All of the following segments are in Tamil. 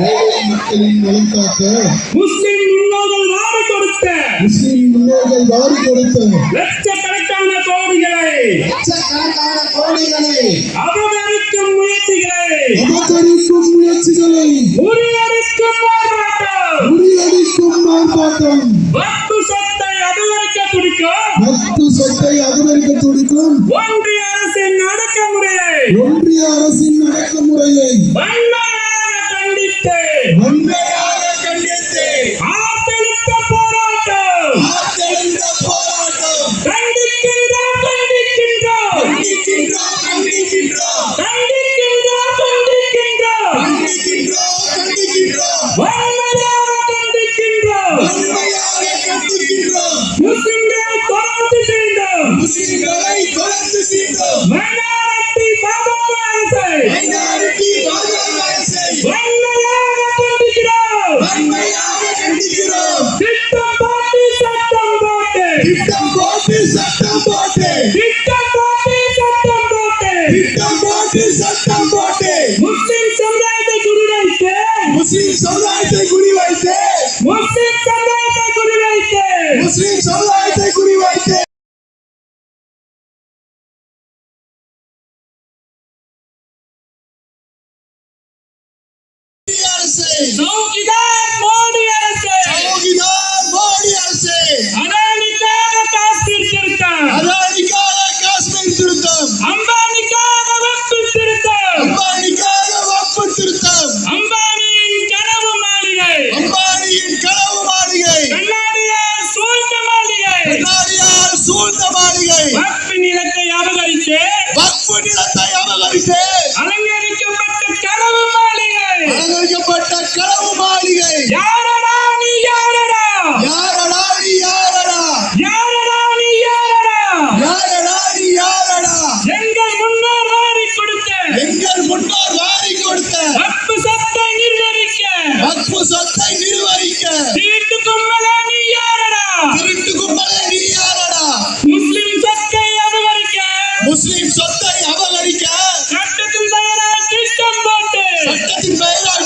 மக்களின் நலம் காக்க முஸ்லிம் முன்னோர்கள் வாரி கொடுத்த முஸ்லிம் முன்னோர்கள் வாரி கொடுத்த லட்சக்கணக்கான கோடிகளை லட்சக்கணக்கான கோடிகளை அபகரிக்கும் முயற்சிகளை அபகரிக்கும் முயற்சிகளை முறியடிக்கும் போராட்டம் முறியடிக்கும் போராட்டம் வக்பு சொத்தை அபகரிக்க துடிக்கும். வக்பு சொத்தை அபகரிக்க துடிக்கும். ஒன்றிய அரசின் அடக்குமுறையை ஒன்றிய அரசின் அடக்குமுறையை வண்ண শ্রী চল্লাইতে কুড়ি বাইতে চৌকিদার মোদি আসছে চৌকিদার মোদি আসছে আরানিকার কাশ্মীর চিরকাল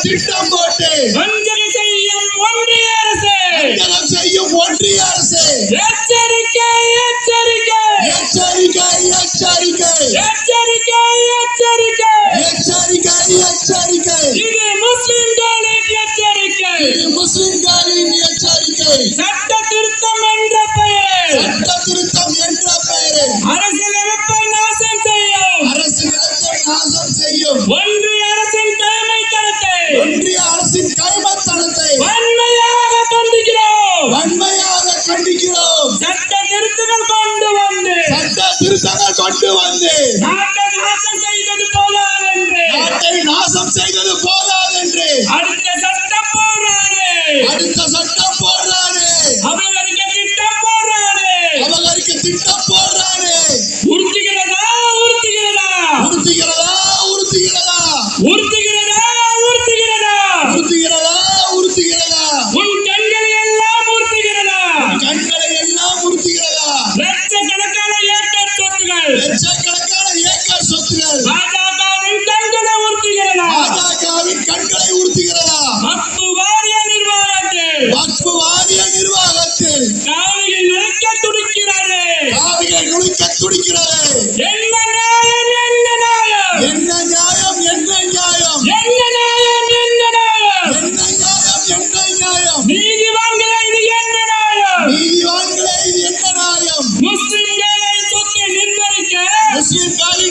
Six of Martin.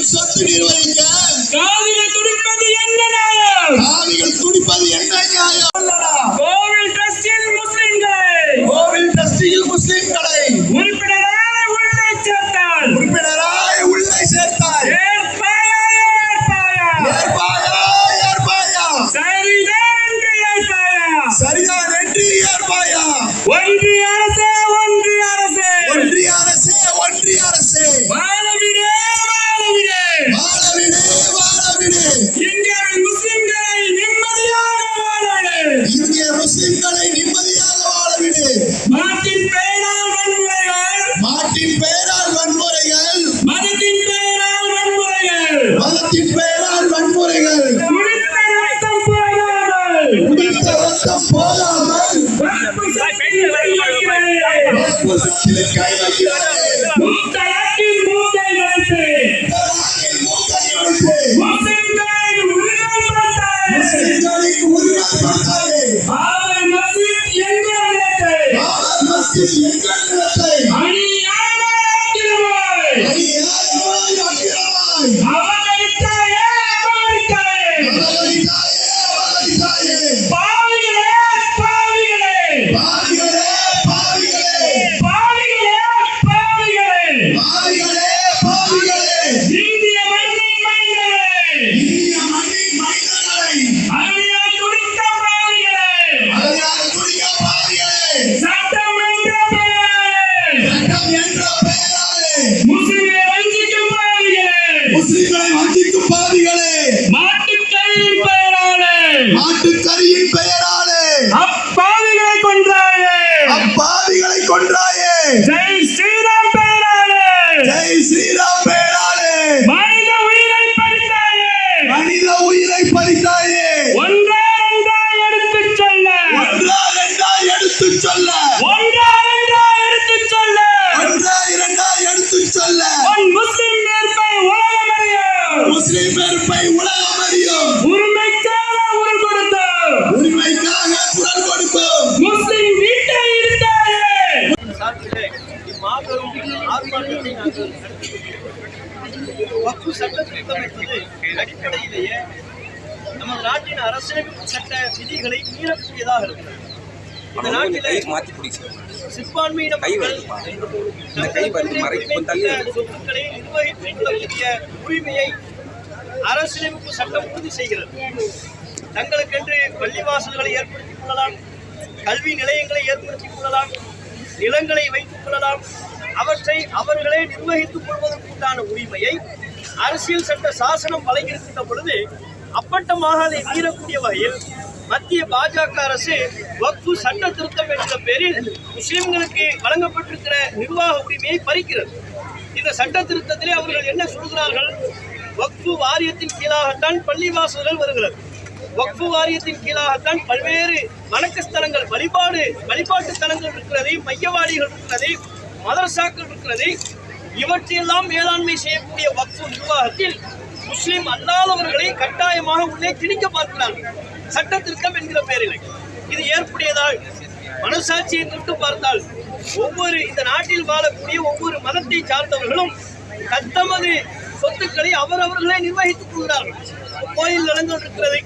something you ain't got. God போதாமல் கொன்றாயே Jai என்பது அடிப்படையிலேயே நமது நாட்டின் அரசியலமைப்பு சட்ட விதிகளை மீறக்கூடியதாக இருக்கிறது. இந்த நாட்டிலே மாத்தி பிடிச்சு சிறுபான்மையின மக்கள் சொத்துக்களை நிர்வகித்துக் கொள்ளக்கூடிய உரிமையை அரசியலமைப்பு சட்டம் உறுதி செய்கிறது. தங்களுக்கென்று பள்ளிவாசல்களை ஏற்படுத்திக் கொள்ளலாம் கல்வி நிலையங்களை ஏற்படுத்திக் கொள்ளலாம் நிலங்களை வைத்துக் கொள்ளலாம். அவற்றை அவர்களே நிர்வகித்துக் கொள்வதற்குண்டான உரிமையை அரசியல் சட்ட சாசனம் வழங்கியிருக்கின்ற பொழுது அப்பட்டமாக அதை மீறக்கூடிய வகையில் மத்திய பாஜக அரசு வக்ஃபு சட்ட திருத்தம் என்ற பெயரில் முஸ்லிம்களுக்கு வழங்கப்பட்டிருக்கிற நிர்வாக உரிமையை பறிக்கிறது. இந்த சட்ட திருத்தத்திலே அவர்கள் என்ன சொல்கிறார்கள்? வக்ஃபு வாரியத்தின் கீழாகத்தான் பள்ளிவாசல்கள் வருகிறது. வக்ஃபு வாரியத்தின் கீழாகத்தான் பல்வேறு வணக்க ஸ்தலங்கள் வழிபாடு வழிபாட்டு தலங்கள் இருக்கிறது மையவாடிகள் இருக்கிறதை மதரசாக்கள் இருக்கிறதை இவற்றையெல்லாம் மேலாண்மை செய்யக்கூடிய வக்ஃபு நிர்வாகத்தில் முஸ்லீம் அல்லாதவர்களை கட்டாயமாக உள்ளே திணிக்க பார்க்கிறார்கள் சட்ட திருத்தம் என்கிற பெயரில். இது ஏற்புடையதால் மனசாட்சியை தொட்டு பார்த்தால் ஒவ்வொரு இந்த நாட்டில் வாழக்கூடிய ஒவ்வொரு மதத்தை சார்ந்தவர்களும் தத்தமது சொத்துக்களை அவரவர்களே நிர்வகித்துக் கொள்கிறார்கள். கோயில் நிலங்கள் இருக்கிறது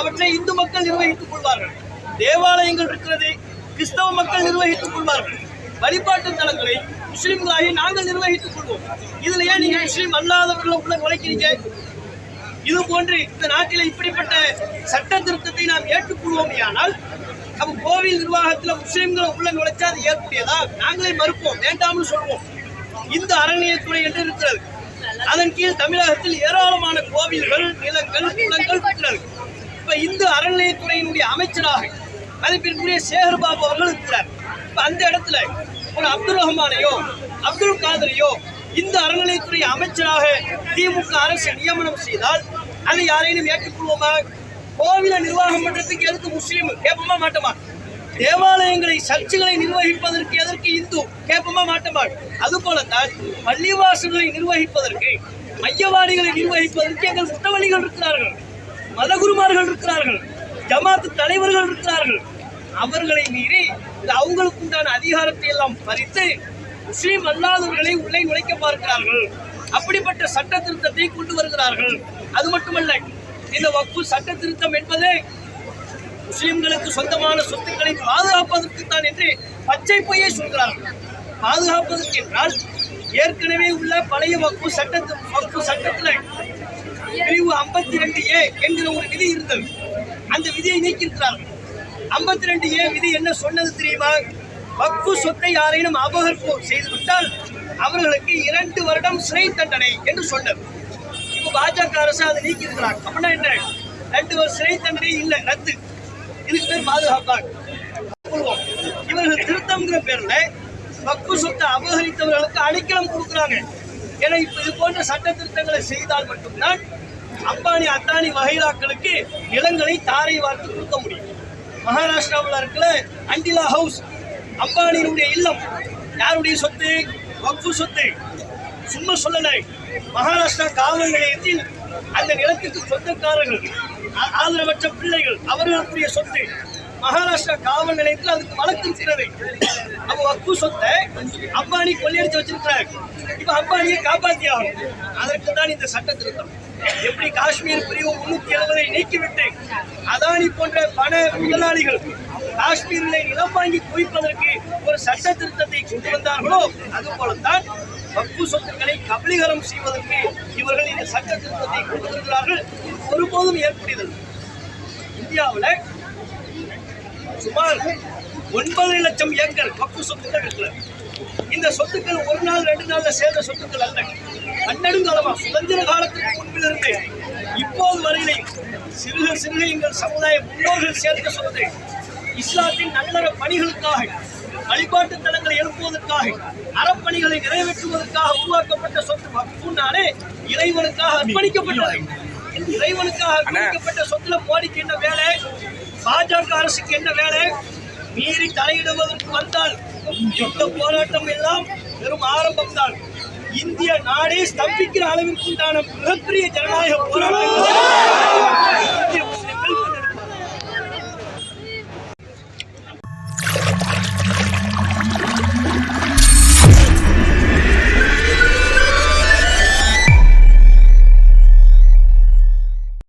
அவற்றை இந்து மக்கள் நிர்வகித்துக் கொள்வார்கள். தேவாலயங்கள் இருக்கிறது கிறிஸ்தவ மக்கள் நிர்வகித்துக் கொள்வார்கள். வழிபாட்டு தலங்களை முஸ்லிம்களாகி நாங்கள் நிர்வகித்துக் கொள்வோம். இதுல ஏன் நீங்க முஸ்லிம் அல்லாதவர்களை உள்ள நுழைக்கிறீங்க இது போன்று இந்த நாட்டில் இப்படிப்பட்ட சட்ட திருத்தத்தை நாம் ஏற்றுக்கொள்வோம் ஆனால் நம்ம கோவில் நிர்வாகத்துல முஸ்லிம்களை உள்ள நுழைச்சா அது ஏற்புடையதா? நாங்களே மறுப்போம் வேண்டாம்னு சொல்வோம். இந்த அறநிலையத்துறை என்று இருக்கிறது. அதன் கீழ் தமிழகத்தில் ஏராளமான கோவில்கள் நிலங்கள் குளங்கள் இருக்கிறது இப்ப இந்த அறநிலையத்துறையினுடைய அமைச்சராக மதிப்பிற்குரிய சேகர் பாபு அவர்கள் இருக்கிறார். இப்ப அந்த இடத்துல ஒரு அப்துல் ரஹ்மானையோ அப்துல் காதரையோ இந்த அறநிலையத்துறை அமைச்சராக திமுக அரசு நியமனம் செய்தால் அதை யாரையும் ஏற்றுக்கொள்வோமா கோவில நிர்வாகம் பண்றதுக்கு எதுக்கு முஸ்லீம்? கேட்போமா மாட்டோமா? தேவாலயங்களை சர்ச்சுகளை நிர்வகிப்பதற்கு எதற்கு இந்து? கேட்போமா மாட்டோமா? அது போலத்தான் பள்ளிவாசல்களை நிர்வகிப்பதற்கு மையவாடிகளை நிர்வகிப்பதற்கு எங்கள் முத்தவழிகள் இருக்கிறார்கள். மதகுருமார்கள் இருக்கிறார்கள். ஜமாத்து தலைவர்கள் இருக்கிறார்கள். அவர்களை மீறி இந்த அவங்களுக்கு உண்டான அதிகாரத்தை எல்லாம் பறித்து முஸ்லீம் அல்லாதவர்களை உள்ளே நுழைக்க பார்க்கிறார்கள். அப்படிப்பட்ட சட்ட திருத்தத்தை கொண்டு வருகிறார்கள். அது மட்டுமல்ல இந்த வக்கு சட்ட திருத்தம் என்பது முஸ்லிம்களுக்கு சொந்தமான சொத்துக்களை பாதுகாப்பதற்கு தான் என்று பச்சை பொய்யை சொல்கிறார்கள். பாதுகாப்பதற்கு என்றால் ஏற்கனவே உள்ள பழைய வக்கு சட்ட வக்கு சட்டத்தில் பிரிவு ஐம்பத்தி ரெண்டு ஏ என்கிற ஒரு விதி இருந்தது. அந்த விதியை நீக்கியிருக்கிறார்கள். ஐம்பத்தி ரெண்டு ஏ விதி என்ன சொன்னது தெரியுமா? வக்கு சொத்தை யாரேனும் அபகரிப்பு செய்துவிட்டால் அவர்களுக்கு இரண்டு வருடம் சிறை தண்டனை என்று சொன்னது. இப்போ பாஜக அரசு அதை நீக்கி இருக்கிறாங்க அப்படின்னா என்ன? ரெண்டு வருஷம் சிறை தண்டனை இல்லை ரத்து. இதுக்கு பேர் பாதுகாப்பாங்க சொல்லுவோம். இவர்கள் திருத்தம்ங்கிற பேர்ல வக்கு சொத்தை அபகரித்தவர்களுக்கு அடைக்கலம் கொடுக்குறாங்க. ஏன்னா இப்போ இது போன்ற சட்ட திருத்தங்களை செய்தால் மட்டும்தான் அம்பானி அத்தானி வகைராக்களுக்கு நிலங்களை தாரை வார்த்து கொடுக்க முடியும். மகாராஷ்டிராவில் இருக்கிற அண்டிலா ஹவுஸ் அம்பானியினுடைய இல்லம். யாருடைய சொத்து? வக்ஃபு சொத்து. சும்மா சொல்லலை. மகாராஷ்டிரா காவல் நிலையத்தில் அந்த நிலத்துக்கு சொந்தக்காரர்கள் ஆதரவற்ற பிள்ளைகள் அவர்களுடைய சொத்து. மகாராஷ்டிரா காவல் நிலையத்தில் அதுக்கு வழக்கு செய்யறது அப்ப வக்கு சொத்தை அம்பானி கொள்ளையடிச்சு வச்சிருக்கிறார். இப்போ அம்பானியை காப்பாற்றி ஆகணும் அதற்கு தான் இந்த சட்ட திருத்தம் எப்படி காஷ்மீர் பிரிவு முன்னூத்தி எழுபதை நீக்கிவிட்டு அதானி போன்ற பண முதலாளிகள் காஷ்மீரில் நிலம் வாங்கி குவிப்பதற்கு ஒரு சட்ட திருத்தத்தை கொண்டு வந்தார்களோ அது போலத்தான் வக்கு சொத்துக்களை கபலீகரம் செய்வதற்கு இவர்கள் இந்த சட்ட திருத்தத்தை கொண்டு வருகிறார்கள். ஒருபோதும் ஏற்படுகிறது இந்தியாவில் சுமார் ஒன்பது லட்சம் ஏக்கர் வக்கு சொத்துக்கள் இருக்கிறது. இந்த சொத்துக்கள் ஒரு நாள் ரெண்டு நாள்ல சேர்ந்த சொத்துக்கள் அல்ல. பன்னெடுங்காலமா சுதந்திர காலத்துக்கு முன்பிலிருந்து இப்போது வரையிலே சிறுக சிறுக எங்கள் சமுதாய முன்னோர்கள் சேர்த்த சொத்து. இஸ்லாத்தின் நல்லற பணிகளுக்காக வழிபாட்டு தலங்களை எழுப்புவதற்காக அறப்பணிகளை நிறைவேற்றுவதற்காக உருவாக்கப்பட்ட சொத்து வக்ஃபுனாலே இறைவனுக்காக அர்ப்பணிக்கப்பட்டது. இறைவனுக்காக அர்ப்பணிக்கப்பட்ட சொத்துல மோடிக்கு என்ன வேலை? பாஜக அரசுக்கு என்ன வேலை? மீறி தலையிடுவதற்கு வந்தால் இந்த போராட்டம் எல்லாம் வெறும் ஆரம்பம்தான். இந்திய நாடே ஸ்தம்பிக்கிற அளவிற்கு உண்டான மிகப்பெரிய ஜனநாயக போராட்டம்.